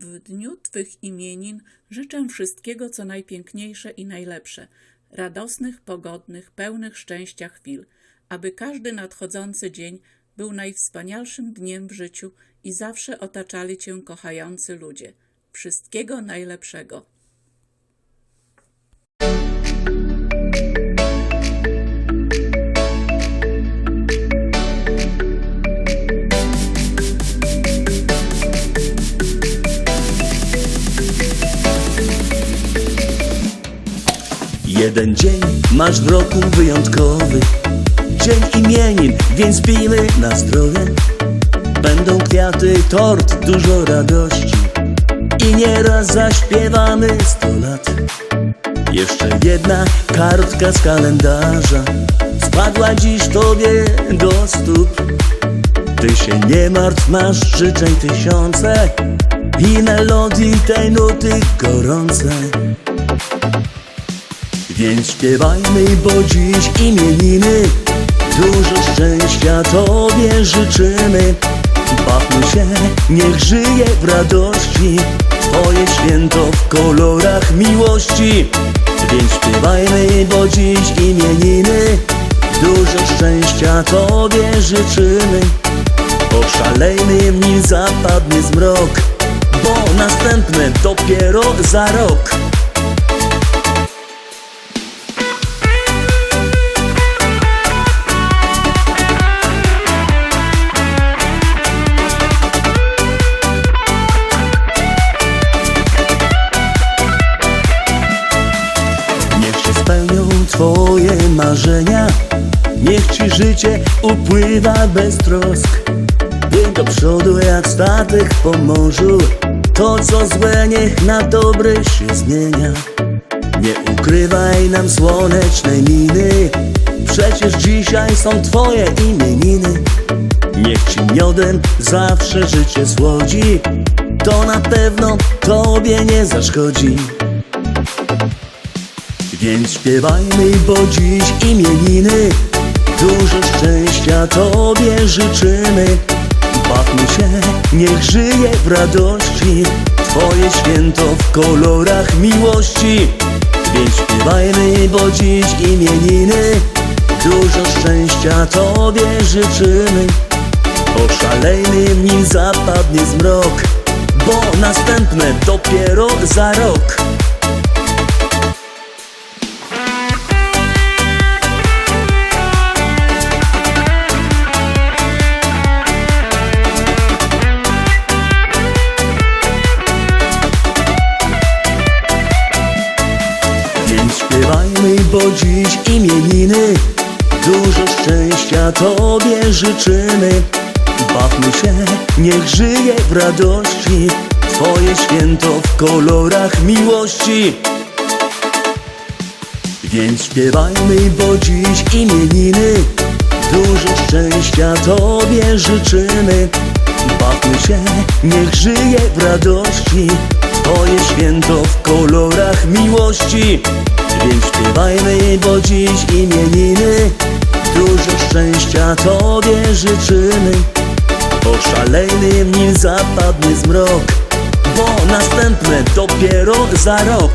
W dniu Twych imienin życzę wszystkiego, co najpiękniejsze i najlepsze, radosnych, pogodnych, pełnych szczęścia chwil, aby każdy nadchodzący dzień był najwspanialszym dniem w życiu i zawsze otaczali Cię kochający ludzie. Wszystkiego najlepszego. Jeden dzień masz w roku wyjątkowy Dzień imienin, więc pijmy na zdrowie. Będą kwiaty, tort, dużo radości I nieraz zaśpiewamy sto lat. Jeszcze jedna kartka z kalendarza Spadła dziś tobie do stóp. Ty się nie martw, masz życzeń tysiące I melodii tej nuty gorące więc śpiewajmy, bo dziś imieniny Dużo szczęścia Tobie życzymy. Bawmy się, niech żyje w radości Twoje święto w kolorach miłości. Więc śpiewajmy, bo dziś imieniny Dużo szczęścia Tobie życzymy. Oszalejmy, nim zapadnie zmrok Bo następne dopiero za rok Twoje marzenia Niech Ci życie upływa bez trosk. Płyń do przodu jak statek po morzu To co złe niech na dobre się zmienia. Nie ukrywaj nam słonecznej miny. Przecież dzisiaj są Twoje imieniny. Niech Ci miodem zawsze życie słodzi To na pewno Tobie nie zaszkodzi więc śpiewajmy, bo dziś imieniny. Dużo szczęścia Tobie życzymy. Bawmy się, niech żyje w radości. Twoje święto w kolorach miłości. Więc śpiewajmy, bo dziś imieniny. Dużo szczęścia Tobie życzymy. Oszalejmy, nim zapadnie zmrok Bo następne dopiero za rok śpiewajmy, bo dziś imieniny. Dużo szczęścia Tobie życzymy. Bawmy się, niech żyje w radości. Twoje święto w kolorach miłości. Więc śpiewajmy, bo dziś imieniny. Dużo szczęścia Tobie życzymy. Bawmy się, niech żyje w radości. Twoje święto w kolorach miłości Więc śpiewajmy, bo dziś imieniny. Dużo szczęścia Tobie życzymy. Oszalejmy, nim zapadnie zmrok Bo następne dopiero za rok